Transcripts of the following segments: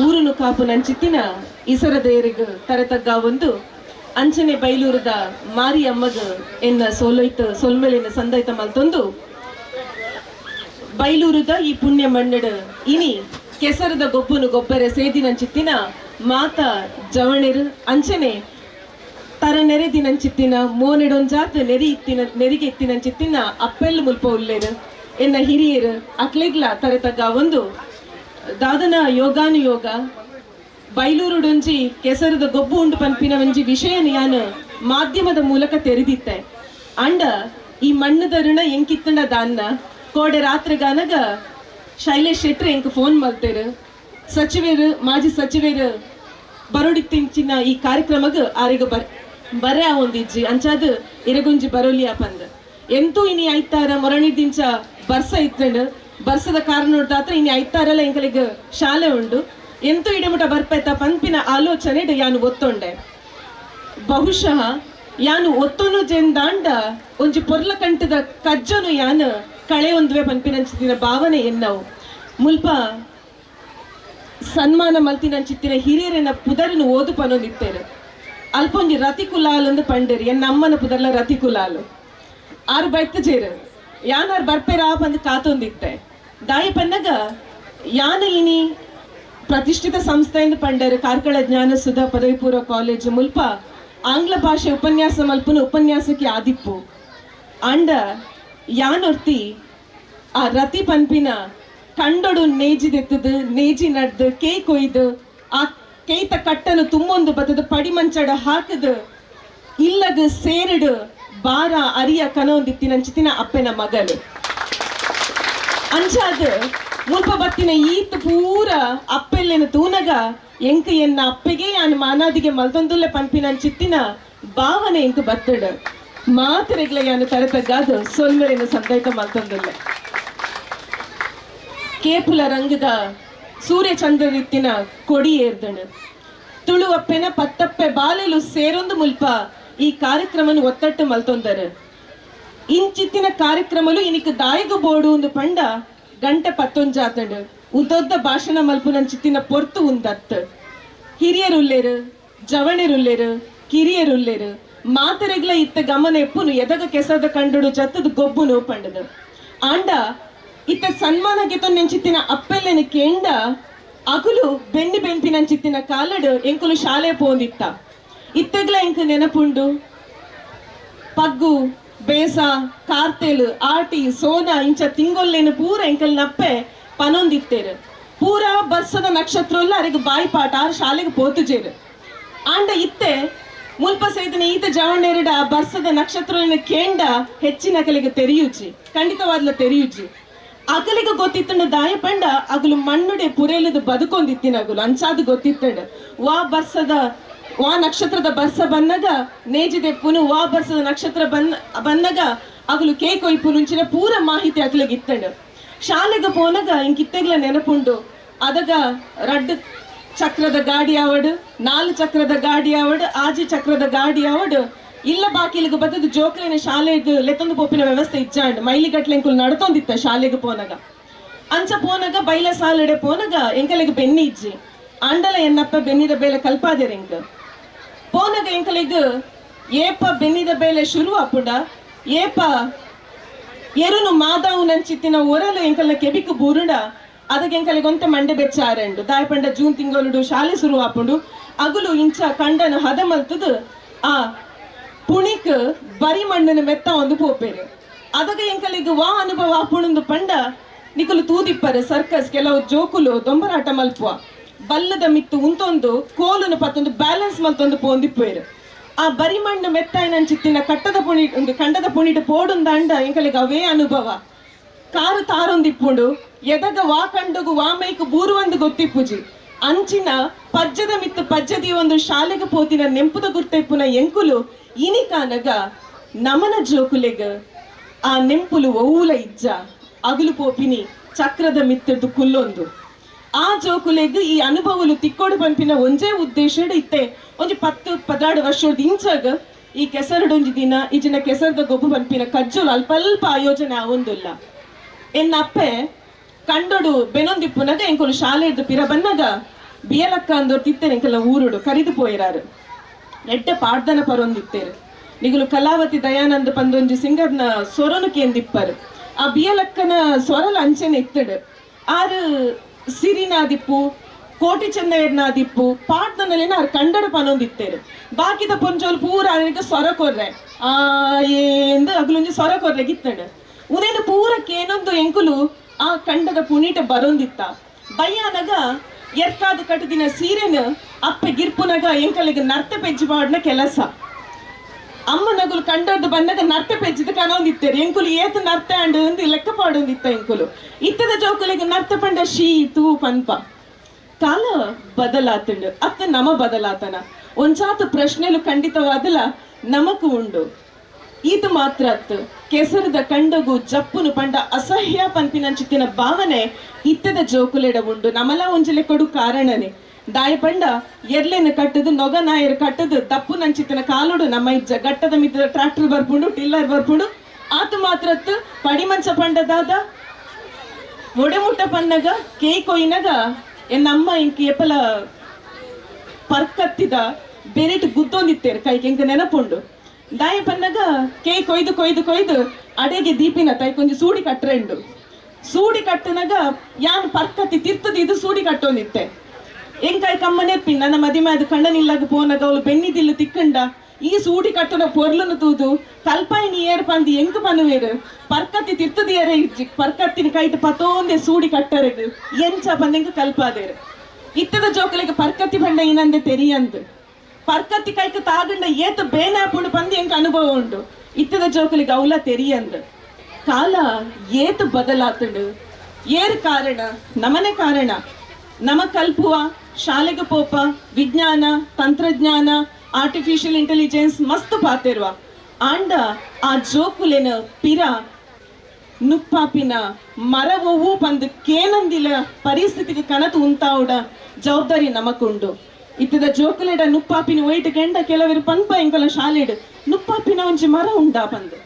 ಊರುನು ಕಾಪು ನಂಚಿತ್ತಿನ ಇಸರ ದೇರಿಗೆ ತರತಗ್ಗ ಒಂದು ಅಂಚನೆ ಬೈಲೂರದ ಮಾರಿ ಅಮ್ಮಗ ಎನ್ನ ಸೋಲೈತ ಸೊಲ್ಮೇಲಿನ ಸಂದೈತ ಮಲ್ತೊಂದು ಬೈಲೂರುದ ಈ ಪುಣ್ಯ ಮಣ್ಣಡ ಇನಿ ಕೆಸರದ ಗೊಬ್ಬನು ಗೊಬ್ಬರ ಸೇದಿನಂಚಿತ್ತಿನ ಮಾತ ಜವಣಿರು ಅಂಚನೆ ತರ ನೆರೆದಿನಂಚಿತ್ತಿನ ಮೋನೆಡೊಂಜಾತ ನೆರಿ ಇತ್ತಿನ, ನೆರಿಗೆ ಇತ್ತಿನಂಚಿತ್ತಿನ ಅಪ್ಪೆಲ್ ಮುಲ್ಪ ಉಲ್ಲೇರು ಎನ್ನ ಹಿರಿಯರು ಅಕ್ಲೆಗ್ಲ ತರತಗ್ಗ ಒಂದು ದಾದನ ಯೋಗಾನುಯೋಗ ಬೈಲೂರುಡೊಂಜಿ ಕೆಸರದ ಗೊಬ್ಬು ಉಂಡು ಪನ್ಪಿನ ಒಂಜಿ ವಿಷಯನ ಯಾನು ಮಾಧ್ಯಮದ ಮೂಲಕ ತೆರೆದಿತ್ತೆ. ಅಂಡ ಈ ಮಣ್ಣದ ಋಣ ಎಂಕಿತ್ತಂಡ ದಾನ್ನ, ಕೋಡೆ ರಾತ್ರಿಗಾನಗ ಶೈಲೇಶ್ ಶೆಟ್ರ್ ಎಂಕ್ ಫೋನ್ ಮಲ್ತೇರು ಸಚಿವರು, ಮಾಜಿ ಸಚಿವರು ಬರೋಡಿತ್ತಿಂಚಿನ ಈ ಕಾರ್ಯಕ್ರಮಗ ಆರಿಗ ಬರ್, ಬರೆ ಆವೊಂದಿಜ್ಜಿ. ಅಂಚಾದ ಇರಗುಂಜಿ ಬರೋಲಿಯ ಪಂದ. ಎಂತೂ ಇನಿ ಐತಾರ ಮೊರಣಿದಿಂಚ ಬರ್ಸ ಇತ್ತಂಡು ಬರ್ಸದ ಕಾರಣ ನೋಡ್ದಾತ್ರ ಇನಿ ಐತಾರಲ್ಲ ಎಂಕಲಿಗ ಶಾಲೆ ಉಂಡು ಎಂತೂ ಇಡಮುಟ ಬರ್ಪೈತ ಪಂಪಿನ ಆಲೋಚನೆ ಯಾನು ಒತ್ತೊಂಡೆ. ಬಹುಶಃ ಯಾನು ಒತ್ತೊನು ಜೆಂದಾಂಡ, ಒಂಜಿ ಪೊರ್ಲ ಕಂಟದ ಕಜ್ಜನು ಯಾನು ಕಳೆ ಒಂದುವೆ ಪಂಪಿನಂಚಿತ್ತಿನ ಭಾವನೆ ಎನ್ನವು. ಮುಲ್ಪ ಸನ್ಮಾನ ಮಲ್ತಿನಂಚಿತ್ತಿನ ಹಿರಿಯರನ್ನ ಪುದರನ್ನು ಓದು ಪನೊಂದಿತ್ತೇರು ಅಲ್ಪೊಂಜಿ ರತಿ ಕುಲಾಲ್ ಅಂದು ಪಂಡೇರು ಎನ್ನ ಅಮ್ಮನ ಪುದರ್ಲ ರತಿ ಕುಲಾಲು ಆರು ಬೈತ ಜೇರು. ಯಾನಾರು ಬರ್ಪೇರಾ ಬಂದು ಕಾತೊಂದಿತ್ತೆ. ದಾಯ ಪನ್ನಗ ಯಾನ ಇನಿ ಪ್ರತಿಷ್ಠಿತ ಸಂಸ್ಥೆಯಿಂದ ಪಂಡರ್ ಕಾರ್ಕಳ ಜ್ಞಾನ ಸುಧಾ ಪದವಿ ಪೂರ್ವ ಕಾಲೇಜು ಮುಲ್ಪ ಆಂಗ್ಲ ಭಾಷೆ ಉಪನ್ಯಾಸ ಮಲ್ಪನ ಉಪನ್ಯಾಸಕ್ಕೆ ಆದಿಪ್ಪು. ಅಂಡ ಯಾನೊರ್ತಿ ಆ ರತಿ ಪನ್ಪಿನ ಕಂಡೊಡು ನೇಜಿದೆತ್ತದು ನೇಜಿ ನಡ್ದು, ಕೇ ಕೊಯ್ದು, ಆ ಕೇತ ಕಟ್ಟನು ತುಂಬೊಂದು ಬತ್ತದ, ಪಡಿ ಮಂಚಡ ಹಾಕದು ಇಲ್ಲಗ ಸೇರಿಡು ಬಾರ ಅರಿಯ ಕನೊಂದಿತ್ತಿನಂಚಿತಿನ ಅಪ್ಪನ ಮಗಳು ಅಂಚಾದ ಮುಲ್ಪ ಬತ್ತಿನ ಈತ್ ಪೂರ ಅಪ್ಪೆಲ್ಲೆನ ತೂನಗ ಎಂಕ ಎನ್ನ ಅಪ್ಪೆಗೆ ಯಾನ್ ಮಾನಾದಿಗೆ ಮಲ್ತೊಂದುಲ್ಲೆ ಪಂಪಿನಂಚಿತ್ತಿನ ಭಾವನೆ ಎಂಕ ಬತ್ತಡ. ಮಾತರೆಗ್ಲ ಯಾನು ತರತಗ್ಗಾದು ಸೊಲ್ಮೆರೆನ ಸಂದೈತ ಮಲ್ತೊಂದುಲ್ಲೆ ಕೇಪುಲ ರಂಗದ ಸೂರ್ಯ ಚಂದ್ರರಿತ್ತಿನ ಕೊಡಿ ಏರ್ದಣ. ತುಳುವಪ್ಪೆನ ಪತ್ತಪ್ಪೆ ಬಾಲೆಲು ಸೇರೊಂದು ಮುಲ್ಪ ಈ ಕಾರ್ಯಕ್ರಮನ ಒತ್ತಟ್ಟು ಮಲ್ತೊಂದರ ದಾಯಗ ಬೋಡು ಒಂದು ಪಂಡ ಗಂಟೆ ಪತ್ತೊಂಜಾತಡು. ಉದ್ದೊದ್ದ ಭಾಷಣ ಮಲ್ಪುನಂಚಿತ್ತಿನ ಪೊರ್ತು ಉಂದತ್ತು. ಹಿರಿಯರುಲ್ಲೇರು, ಜವಣಿರುಲ್ಲೇರು, ಕಿರಿಯರುಲ್ಲೇರು, ಮಾತರೆಗ್ಲ ಇತ್ತ ಗಮನ ಎಪ್ಪುನು ಎದಗ ಕೆಸದ ಕಂಡುಡು ಜತ್ತದ ಗೊಬ್ಬುನು ಪಂಡದು. ಆಂಡ ಇತ್ತ ಸನ್ಮಾನ ಗೆತೊಂದೆಂಚಿತ್ತಿನ ಅಪ್ಪೆಲ್ಲೆನ ಕೇಂಡ ಅಗುಲು ಬೆನ್ನಿ ಬೆಂಪಿನಂಚಿತ್ತಿನ ಕಾಲಡು ಎಂಕುಲು ಶಾಲೆ ಪೋಂದಿತ್ತ. ಇತ್ತೆಗ್ಲ ಎಂಕ ನೆನಪುಂಡು. ಪಗ್ಗು ಬೇಸ, ಕಾರ್ತೆಲ್, ಆಟಿ, ಸೋನ ಇಂಚ ತಿಂಗೊಲ್ಲೇನು ಪೂರ ಎಂಕಲ್ ನಪ್ಪೆ ಪನೊಂದಿತ್ತೇರು. ಪೂರ ಬರ್ಸದ ನಕ್ಷತ್ರಲ್ಲ ಅರಿಗೆ ಬಾಯಿಪಾಟ ಆರ್ ಶಾಲೆಗೆ ಪೋತುಜೇರು. ಆಂಡ ಇತ್ತೆ ಮುಲ್ಪ ಸೇತನ ಈತ ಜವಣ್ಣೆರಡ ಬರ್ಸದ ನಕ್ಷತ್ರನ ಕೇಂಡ ಹೆಚ್ಚಿನ ಅಕಲಿಗೆ ತೆರೆಯುಜಿ ಖಂಡಿತವಾದ್ಲ ತೆರೆಯುಜಿ ಅಕಲಿಗೆ ಗೊತ್ತಿತ್ತಂಡ ದಾಯ ಪಂಡ ಅಗಲು ಮಣ್ಣುಡೆ ಪುರೇಲದ ಬದುಕೊಂದಿತ್ತಿನ ಅಗಲು, ಅಂಚಾದ ಗೊತ್ತಿತ್ತಂಡ. ವಾ ಬರ್ಸದ ವಾ ನಕ್ಷತ್ರದ ಬಸ್ಸ ಬನ್ನಗ ನೇಜಿದೆ ಪುನು ವಾ ಬಸ್ಸದ ನಕ್ಷತ್ರ ಬನ್ನ ಬನ್ನಗ ಅಗಲು ಕೇ ಕೊಯ್ಪು ಮುಂಚಿನ ಪೂರ ಮಾಹಿತಿ ಅಗಲಿಗೆ ಶಾಲೆಗ ಪೋನಗ ಇಂಕಿತ್ತೆಗ್ಲ ನೆನಪುಂಡು. ಅದಗ ರಡ್ ಚಕ್ರದ ಗಾಡಿ ಅವಡು ನಾಲ್ ಚಕ್ರದ ಗಾಡಿ ಅವಡು ಆಜಿ ಚಕ್ರದ ಗಾಡಿ ಅವಡು ಇಲ್ಲ ಬಾಕಿಲಿಗೆ ಬತ್ತದ ಜೋಕ್ಲಿನ ಶಾಲೆಗೆ ಲೆತ್ತೊಂದು ಪೋಪಿನ ವ್ಯವಸ್ಥೆ ಇಚ್ಚಾಂಡ್, ಮೈಲಿಗಟ್ಲೆ ಎಂಕುಲು ನಡ್ತೊಂದಿತ್ತ ಶಾಲೆಗೆ ಪೋನಗ. ಅಂಚ ಪೋನಗ ಬೈಲ ಸಾಲಡೆ ಪೋನಗ ಎಂಕಲೆಗೆ ಬೆನ್ನಿ ಇಜ್ಜಿ. ಆಂಡಲ ಎನ್ನಪ್ಪ ಬೆನ್ನಿದ ಬೇಲೆ ಕಲ್ಪಾದೆರ್ ಪೋನಗ ஏப்ப ಏಪ ಬೆನ್ನಿದ ಬೇಲೆ ಶುರು ಅಪ್ಪುಡ, ಏಪ ಎರುನು ಮಾದಾವು ನಂಚಿತ್ತಿನ ಒರಲು ಎಂಕಲ್ನ ಕೆಬಿಕು ಬುರುಡ, ಅದಕ್ಕೆ ಎಂಕಲಿಗೆ ಒಂತೆ ಮಂಡೆ ಬೆಚ್ಚಾರೆಂಡು. ದಾಯಪಂಡ ಜೂನ್ ತಿಂಗಳುಡು ಶಾಲೆ ಶುರು ಆಪುಂಡು ಅಗುಲು ಇಂಚ ಕಂಡನು ಹದ ಮಲ್ತದು ಆ ಪುಣಿಕ್ ಬರಿ ಮಣ್ಣನ ಮೆತ್ತ ಒಂದು ಪೋಪೇರು. ಅದಕ್ಕೆ ಎಂಕಲಿಗೆ ವಾ ಅನುಭವ ಆಪುಣಂದು ಪಂಡ, ನಿಕಲು ತೂದಿಪ್ಪರೆ ಸರ್ಕಸ್, ಕೆಲವು ಜೋಕುಲು ದೊಂಬರಾಟ ಮಲ್ಪುವ. ಬಲ್ಲದ ಮಿತ್ತು ಉಂತೊಂದು ಕೋಲುನ ಪತ್ತೊಂದು ಬ್ಯಾಲೆನ್ಸ್ ಮಲ್ತೊಂದು ಪೋಂದಿಪ್ಪೇರು ಆ ಬರಿ ಮಣ್ಣು ಮೆತ್ತಾಯಿನಂಚಿತ್ತಿನ ಕಟ್ಟದ ಪುಣಿ, ಒಂದು ಕಂಡದ ಪುಣಿಡು ಪೋಡುಂದಂಡ ಎಂಕಲಿಗೆ ಅವೇ ಅನುಭವ. ಕಾರು ತಾರೊಂದಿಪ್ಪುಂಡು, ಎದಗ ವಾ ಕಂಡುಗು ವಾ ಮೈಕು ಬೂರುವಂದು ಗೊತ್ತಿಪ್ಪುಜಿ. ಅಂಚಿನ ಪಜ್ಜದ ಮಿತ್ತು ಪಜ್ಜದಿ ಒಂದು ಶಾಲೆಗೆ ಪೋತಿನ ನೆಂಪುದ ಗುರ್ತೆಪ್ಪುನ ಎಂಕುಲು, ಇನಿ ಕಾನಗ ನಮನ ಜೋಕುಲೆಗ ಆ ನೆಂಪುಲು ಒವ್ವುಲ ಇಜ್ಜ. ಅಗುಲು ಪೋಪಿನಿ ಚಕ್ರದ ಮಿತ್ತದ್ದು ಕುಲ್ಲೊಂದು. ಆ ಜೋಕುಲೆಗ್ ಈ ಅನುಭವಲು ತಿಕ್ಕೋಡು ಪಂಪಿನ ಒಂಜೇ ಉದ್ದೇಶ ಇತ್ತೆ. ಒಂಜಿ ಪತ್ತು ಪದಾಡು ವರ್ಷದ ಇಂಚಾಗ ಈ ಕೆಸರಡೊಂಜಿ ದಿನ ಈಜಿನ ಕೆಸರದ ಗೊಬ್ಬು ಪಂಪಿನ ಕಜ್ಜೋಲು ಅಲ್ಪ ಅಲ್ಪ ಆಯೋಜನೆ ಆವೊಂದುಲ್ಲ. ಎನ್ನಪ್ಪೆ ಕಂಡೊಡು ಬೆನೊಂದಿಪ್ಪುನಗ ಎಂಕುಲು ಶಾಲೆದ ಪಿರ ಬನ್ನಗ ಬಿಯಲಕ್ಕ ಅಂದೋರ್ ತಿತ್ತೇನೆ ಎಂಕೆಲ್ಲ ಊರುಡು ಕರಿದು ಪೋಯಿರಾರು. ನೆಡ್ಡೆ ಪಾಡ್ದನ ಪರೊಂದಿತ್ತೇರು. ನಿಗುಲು ಕಲಾವತಿ ದಯಾನಂದ ಪಂದೊಂಜಿ ಸಿಂಗರ್ನ ಸ್ವರನು ಕೇಂದಿಪ್ಪರು. ಆ ಬಿಯಲಕ್ಕನ ಸ್ವರಲ ಅಂಚೆನೆ ಇತ್ತಡು. ಆರು ಸಿರಿನಾದಿಪ್ಪು ಕೋಟಿ ಚೆನ್ನೈರ್ನಾದಿಪ್ಪು ಪಾಡ್ದನಲ್ಲಿನ ಅವ್ರು ಕಂಡಡ ಪನೊಂದಿತ್ತೇರು ಬಾಕಿದ ಪೊಂಜೋಲ್ ಪೂರ ಅವನಿಗೆ ಸ್ವರ ಕೊರ್ರೆ ಆ ಎಂದು ಅಗ್ಲೊಂಜಿ ಸ್ವರ ಕೊರ್ರೆ ಗಿತ್ತಡ ಪೂರ ಏನೊಂದು ಎಂಕುಲು ಆ ಕಂಡದ ಪುನೀಟ ಬರೊಂದಿತ್ತ. ಬಯ್ಯಾನಗ ಎರ್ಕಾದ ಕಟ್ಟದಿನ ಸೀರೆನ ಅಪ್ಪೆ ಗಿರ್ಪುನಗ ಎಂಕಲಿಗೆ ನರ್ತ ಪೆಜ್ಜಿ ಮಾಡಿನ ಕೆಲಸ. ನಗುಲು ಕಂಡದ್ದು ಬಂದಾಗ ನರ್ತ ಪೆಜ್ಜಿದ ಕನೊಂದಿತ್ತೇರು ಎಂಕುಲು ಏತ ನರ್ತ ಅಂಡ್ ಒಂದು ಲೆಕ್ಕ ಪಾಡೊಂದಿತ್ತ ಎಂಕುಲು. ಇತ್ತದ ಜೋಕುಲಿಗೆ ನರ್ತ ಪಂಡ ಶೀ, ತೂ, ಪನ್ಪ. ಕಾಲ ಬದಲಾತಂಡು. ಅತ್ತ ನಮ ಬದಲಾತನ. ಒಂಚಾತು ಪ್ರಶ್ನೆಲು ಖಂಡಿತವಾದಲ ನಮಕು ಉಂಡು. ಇದು ಮಾತ್ರ ಅತ್ತು. ಕೆಸರದ ಕಂಡಗು ಜಪ್ಪುನು ಪಂಡ ಅಸಹ್ಯ ಪಂಪಿನಂಚಿತ್ತಿನ ಭಾವನೆ ಇತ್ತದ ಜೋಕುಲೆಡ ಉಂಡು. ನಮಲ ಒಂಜಲೆ ಕೊಡು ಕಾರಣನೆ. ದಾಯ ಪಂಡ ಎರ್ಲೆನ ಕಟ್ಟದು, ನೊಗ ನಾಯರ್ ಕಟ್ಟದು, ತಪ್ಪು ನಂಚಿತ್ತಿನ ಕಾಲುಡು, ನಮ್ಮ ಇಜ್ಜ ಗಟ್ಟದ ಮಿತ್ರ ಟ್ರಾಕ್ಟರ್ ಬರ್ಪುಂಡು ಟಿಲ್ಲರ್ ಬರ್ಪುಂಡು. ಆತು ಮಾತ್ರ ಅತ್ತು ಪಡಿಮಂಚ ಪಂಡದಾದ, ಒಡೆಮುಟ್ಟ ಪನ್ನಗ ಕೇ ಕೊಯ್ನಗ ಎನ್ನಮ್ಮ ಇಂಕಿ ಎಪ್ಪಲ ಪರ್ಕತ್ತಿದ ಬೆರಿಟ್ ಗುದ್ದೊಂದಿತ್ತೇರು ಕೈಗೆ ಇಂಕ ನೆನಪುಂಡು. ದಾಯ ಪನ್ನಗ ಕೇ ಕೊಯ್ದು ಕೊಯ್ದು ಕೊಯ್ದು, ಅಡೆಗೆ ದೀಪಿನ ತೈ ಕೊಂಚ ಸೂಡಿ ಕಟ್ರೆಂಡು. ಸೂಡಿ ಕಟ್ಟನಗ ಯಾನ್ ಪರ್ಕತ್ತಿ ತಿರ್ತದ, ಇದು ಸೂಡಿ ಕಟ್ಟೊಂದಿತ್ತೆ. ಎಂಕಾಯ್ ಕಮ್ಮನೆ ಪಿನ್ ನನ್ನ ಮದಿಮೆ ಅದು ಕಣ್ಣನಿಲ್ಲಾಗ ಪೋನಾಗ ಅವಳು ಬೆನ್ನಿದಿಲ್ಲ ತಿಕ್ಕಂಡ. ಈ ಸೂಡಿ ಕಟ್ಟನ ಪೊರ್ಲನ್ನು ತೂದು. ಕಲ್ಪಾಯಿನಿ ಏರ್ ಪಂದಿ ಎಂಗ್ ಪನುವೇರು ಪರ್ಕತ್ತಿ ತಿರ್ತದಿಯರೇ ಇಜ್ಜಿ? ಪರ್ಕತ್ತಿನ ಕೈಟ್ ಪತೋಂದೆ ಸೂಡಿ ಕಟ್ಟರೆದು ಎಂಚ ಪಂದೆಂಕ ಕಲ್ಪಾದೇರು. ಇತ್ತದ ಜೋಕಲಿಗೆ ಪರ್ಕತ್ತಿ ಬಂಡ ಏನಂದೆ ತೆರಿಯಂದು ಪರ್ಕತ್ತಿ ಕೈಕ ತಾಗಂಡ ಏತ ಬೇನಾಪುಂಡು ಪಂದಿ ಎಂಕ ಅನುಭವ ಉಂಡು. ಇತ್ತದ ಜೋಕಲಿಗೆ ಅವಲ ತೆರಿಯಂದು ಕಾಲ ಏತು ಬದಲಾತುಂಡು. ಏರ್ ಕಾರಣ, ನಮನೆ ಕಾರಣ. ನಮ ಕಲ್ಪುವ, ಶಾಲೆಗ ಪೋಪ, ವಿಜ್ಞಾನ, ತಂತ್ರಜ್ಞಾನ ಆರ್ಟಿಫಿಷಿಯಲ್ ಇಂಟೆಲಿಜೆನ್ಸ್ ಮಸ್ತ್ ಪಾತಿರುವ. ಆಂಡ ಆ ಜೋಕುಲೆನ ಪಿರ, ನುಪ್ಪಾಪಿನ ಮರವೂ ಪಂದು ಕೇನಂದಿಲ ಪರಿಸ್ಥಿತಿಗೆ ಕನತು ಉಂತಾವುಡ ಜವಾಬ್ದಾರಿ ನಮಕುಂಡು. ಇತ್ತದ ಜೋಕುಲೆಡ ನುಪ್ಪಾಪಿನ ಒಯ್ಟ್ ಕೆಂಡ ಕೆಲವರು ಪನ್ಪ ಎಂಕಲ ಶಾಲೆಡ್, ನುಪ್ಪಾಪಿನ ಒಂಜಿ ಮರ ಉಂಡಾ ಬಂದು.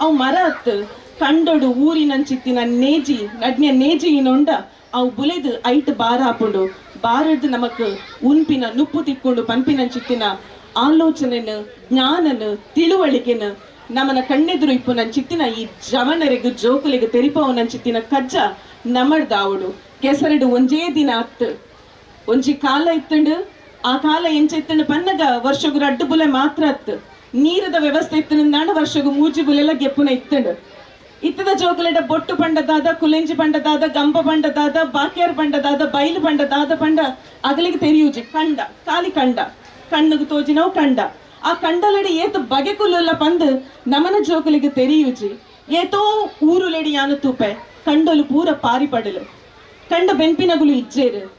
ಅವು ಮರ ಅತ್ತು ಕಂಡೊಡು ಊರಿನಂಚಿತ್ತಿನ ನೇಜಿ ನಡ್ನೆ ನೇಜಿ ಇನೊಂಡ ಅವು ಬುಲೆದು ಐಟ್ ಬಾರ ಹಾಕೊಂಡು ಬಾರದು ನಮಕ್ ಉನ್ಪಿನ, ನುಪ್ಪು ತಿಕ್ಕೊಂಡು ಪಂಪಿನಂಚಿತ್ತಿನ ಆಲೋಚನೆನ, ಜ್ಞಾನನ, ತಿಳುವಳಿಕೆನ ನಮ್ಮನ ಕಣ್ಣೆದುರು ಇಪ್ಪು ನನ್ನ ಚಿತ್ತಿನ, ಈ ಜವನರೆಗು ತೆರಿಪವು ತೆರಿಪವ ಚಿತ್ತಿನ ಕಜ್ಜ ನಮಡ್ದಾವುಡು ಕೆಸರಡು ಒಂಜೇ ದಿನ ಅತ್ತು ಒಂಜಿ ಕಾಲ ಇತ್ತಂಡು, ಆ ಕಾಲ ಎಂಚ ಇತ್ತಂಡು ಪನ್ನಗ ವರ್ಷಗು ರಡ್ಡು ಬುಲೆ ಮಾತ್ರ ಅತ್ತು ನೀರದ ವ್ಯವಸ್ಥೆ ಇತ್ತಂಡು ವರ್ಷಗು ಮೂಜಿ ಬುಲೆಲ್ಲ ಗೆಪ್ಪುನ ಇತ್ತಂಡು. ಇತ್ತದ ಜೋಗಲಡ ಬೊಟ್ಟು ಪಂಡದಾದ ಕುಲೆಂಜಿ ಪಂಡದಾದ ಗಂಬ ಪಂಡದಾದ ಬಾಕ್ಯಾರ್ ಪಂಡದಾದ ಬೈಲು ಪಂಡದಾದ ಪಂಡ ಅಗಲಿಗೆ ತೆರೆಯೂಜಿ, ಕಂಡ, ಕಾಲಿ ಕಂಡ ಕಣ್ಣು ತೋಜಿನವು ಕಂಡ. ಆ ಕಂಡಲಡಿ ಏತು ಬಗೆ ಕುಲ್ಲ ಪಂದು ನಮನ ಜೋಕುಲಿಗೆ ತೆರೆಯೂಜಿ. ಏತೋ ಊರುಲೆಡಿ ಯಾನು ತೂಪೆ, ಕಂಡಲು ಪೂರ ಪಾರಿ ಪಡಲು ಕಂಡ ಬೆಂಪಿನಗುಲು ಇಜ್ಜೇರು.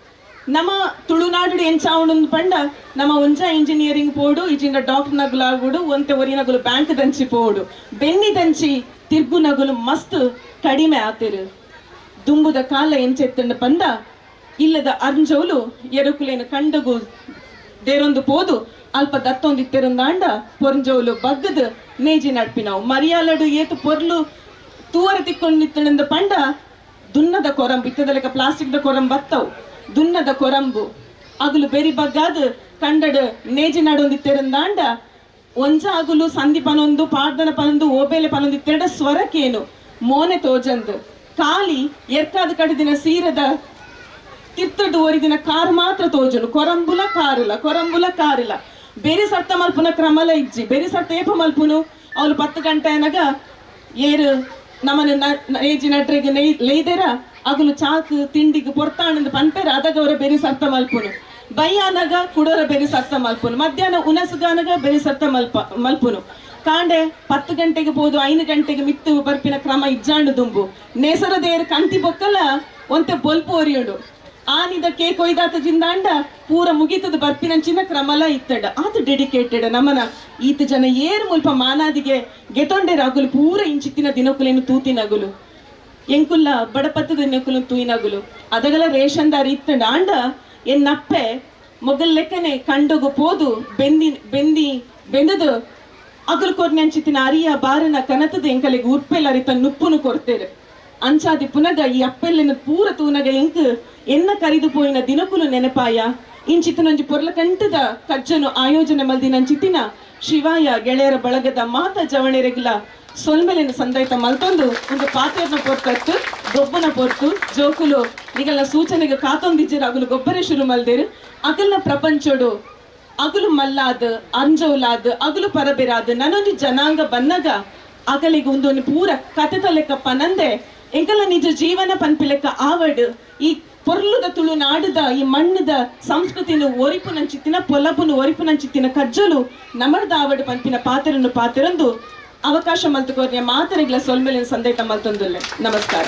ನಮ್ಮ ತುಳುನಾಡು ಎಂಚಾವಣಂದು ಪಂಡ, ನಮ್ಮ ಒಂಜ ಇಂಜಿನಿಯರಿಂಗ್ ಪೋಡು ಇಜಿಂಡ ಡಾಕ್ಟರ್ ನಗುಲಾಗುಡು ಒಂತೆ ಒರಿನಗುಲು ಬ್ಯಾಂಕ್ ದಂಚಿ ಪೋಡು. ಬೆನ್ನಿ ದಂಚಿ, ತಿರ್ಗು ನಗುಲು ಮಸ್ತ್ ಕಡಿಮೆ ಆತಿರು. ದುಂಬುದ ಕಾಲ ಎಂಚೆತ್ತಂಡ ಪಂದ, ಇಲ್ಲದ ಅರ್ಂಜೌಲು, ಎರುಕುಲೇನು ಕಂಡಗು ದೇರೊಂದು ಪೋದು, ಅಲ್ಪ ದತ್ತೊಂದು ದತ್ತೊಂದಿತ್ತೆರೊಂದಾಂಡ ಪೊರಂಜೌಲು ಬಗ್ಗದ ನೇಜಿ ನಡ್ಪಿನವು ಮರಿಯಾಲಡು ಏತು ಪೊರ್ಲು ತೂವರ ತಿಕ್ಕೊಂಡಿತ್ತಂದ ಪಂಡ, ದುನ್ನದ ಕೊರಂ ಇತ್ತದಲೆಕ ಪ್ಲಾಸ್ಟಿಕ್ ದ ಕೊರಂ ಬತ್ತವು ದುನ್ನದ ಕೊರಂಬು. ಅಗಲು ಬೆರಿ ಬಗ್ಗಾದ ಕಂಡಡ ನೇಜಿ ನಡೊಂದಿತ್ತೆರಂದಾಂಡ ಒಂಜ ಅಗಲು ಸಂಧಿ ಪನೊಂದು, ಪಾರ್ದನ ಪನೊಂದು, ಓಬೇಲೆ ಪನೊಂದು ತೆರಡ ಸ್ವರಕ್ಕೇನು ಮೋನೆ ತೋಜಂದು. ಕಾಲಿ ಎರ್ಕಾದ ಕಡಿದಿನ ಸೀರದ ತಿರ್ತಡು ಒರಿದಿನ ಕಾರ್ ಮಾತ್ರ ತೋಜನು. ಕೊರಂಬುಲ ಕಾರಿಲ್ಲ ಕೊರಂಬುಲ ಕಾರಿಲ್ಲ ಬೇರೆ ಸರ್ತ ಮಲ್ಪುನ ಕ್ರಮಲ ಇಜ್ಜಿ. ಬೇರೆ ಸರ್ತ ಏಪ ಮಲ್ಪುನು? ಅವಳು ಪತ್ತು ಗಂಟೆ ಅನಗ ಏರು ನಮ್ಮನ್ನು ಏಜಿ ಲೈದೆರ ಲೇದೆರ ಅಗಲು ಚಾಕ್, ತಿಂಡಿಗೆ ಪೊರ್ತಾಣಂದು పంపేరు అదగవర బెరి ಬೇರೆ ಸರ್ತ ಮಲ್ಪುನು. కుడర ಕುಡೋರ ಬೇರೆ ಸರ್ತ మధ్యాహ్నం ಮಧ್ಯಾಹ್ನ ಉನಸುಗಾನಗ ಬೆರಿ ಸತ್ತ ಮಲ್ಪ, ಮಲ್ಪುನು. ಕಾಂಡೆ ಪತ್ತು ಗಂಟೆಗೆ ಬೋದು, ಐದು ಗಂಟೆಗೆ ಮಿತ್ತು ಬರ್ಪಿನ ಕ್ರಮ ಇಜ್ಜಾಂಡು ದುಂಬು. ನೇಸರದೇರು ಕಂತಿ ಬೊಕ್ಕಲ, ಒಂತೆ ಬೊಲ್ಪು ಒರಿಯೋಡು. ಆನಿದ ಕೇಕ್ ಒಯ್ದಾತ ಜಿಂದಾಂಡ, ಪೂರ ಮುಗಿತದ ಬರ್ಪಿನಂಚಿನ ಕ್ರಮಲ ಇತ್ತಡ. ಆತ ಡೆಡಿಕೇಟೆಡ್ ನಮನ. ಈತ ಜನ ಏರ್ ಮುಲ್ಪ ಮಾನಾದಿಗೆ ಗೆತೊಂಡೆ ರಾಗುಲು ಪೂರ ಇಂಚಿತ್ತಿನ ದಿನಕುಲೇನು ತೂತಿನಗುಲು. ಎಂಕುಲ್ಲ ಬಡಪತ್ತದ ನೆಕ್ಕುಲು ತೂಯಿನಗುಲು. ಅದಗಲ ರೇಷನ್ ದಾರಿ ಇತ್ತಂಡ ಆಂಡ ಎನ್ನಪ್ಪೆ ಮೊಗಲ್ ಲೆಕ್ಕನೆ ಕಂಡೋಗು ಪೋದು ಬೆಂದಿ ಬೆಂದಿ, ಬೆಂದದು ಅಗಲು ಕೊರ್ನಂಚಿತ್ತಿನ ಅರಿಯ ಬಾರನ ಕನತದ ಎಂಕಲೆಗೆ ಉರ್ಪೆಲ್ಲ ಅರಿತ ನುಪ್ಪುನು ಕೊರ್ತೇರು. ಅಂಚಾದಿ ಪುನಗ ಈ ಅಪ್ಪೆಲ್ಲಿನ ಪೂರ ತೂನಗ ಎಂಕ್ ಎನ್ನ ಕರಿದು ಪೋಯಿನ ದಿನಕುಲು ನೆನಪಾಯ. ಇಂಚಿತ್ತನೊಂಜಿ ಪೊರ್ಲ ಕಂಟದ ಕಜ್ಜನು ಆಯೋಜನೆ ಮಲ್ದಿನಂಚಿತ್ತಿನ ಶಿವಾಯ ಗೆಳೆಯರ ಬಳಗದ ಮಾತ ಜವಣೆರೆಗ್ಲ ಸೊಲ್ಮೆಲಿನ ಸಂದೈತ ಮಲ್ತೊಂದು ಒಂದು ಪಾತ್ರೆನ ಪೊರ್ತತ್ತು ಗೊಬ್ಬನ ಪೊರ್ತು ಜೋಕುಲು ನಿಗಲ್ನ ಸೂಚನೆಗೆ ಕಾತೊಂದಿಜ್ಜರ ಅಗಲು ಗೊಬ್ಬರ ಶುರು ಮಲ್ದೇರು. ಅಗಲ್ನ ಪ್ರಪಂಚಡು ಅಗಲು ಮಲ್ಲಾದ್, ಅಂಜೋಲಾದ, ಅಗಲು ಪರಬೆರಾದ್ ನನೊಂದು ಜನಾಂಗ ಬನ್ನಗ ಅಗಲಿಗೆ ಒಂದು ಪೂರ ಕತೆ ತಲೆಕ್ಕ ನಂದೆ. ಎಂಕಲ ನಿಜ ಜೀವನ ಪನ್ಪಿಲೆಕ್ಕ ಆವಡ್, ಈ ಪೊರ್ಲುದ ತುಳು ನಾಡುದ, ಈ ಮಣ್ಣದ ಸಂಸ್ಕೃತಿನ ಒರಿಪು ನಂಚಿತ್ತಿನ, ಪೊಲಪುನು ಒರಿಪು ನಂಚಿತ್ತಿನ ಕಜ್ಜಲು ನಮರ್ದ ಆವಡ್ ಪನ್ಪಿನ ಪಾತ್ರನ್ನು ಪಾತೆರೊಂದು ಅವಕಾಶ ಮಲ್ತುಕೋರ್ನೆ ಮಾತರೆಗ್ಲ ಸೊಲ್ಮೆಲಿನ ಸಂದೇಟ ಮಲ್ತೊಂದುಲ್ಲೆ ನಮಸ್ಕಾರ.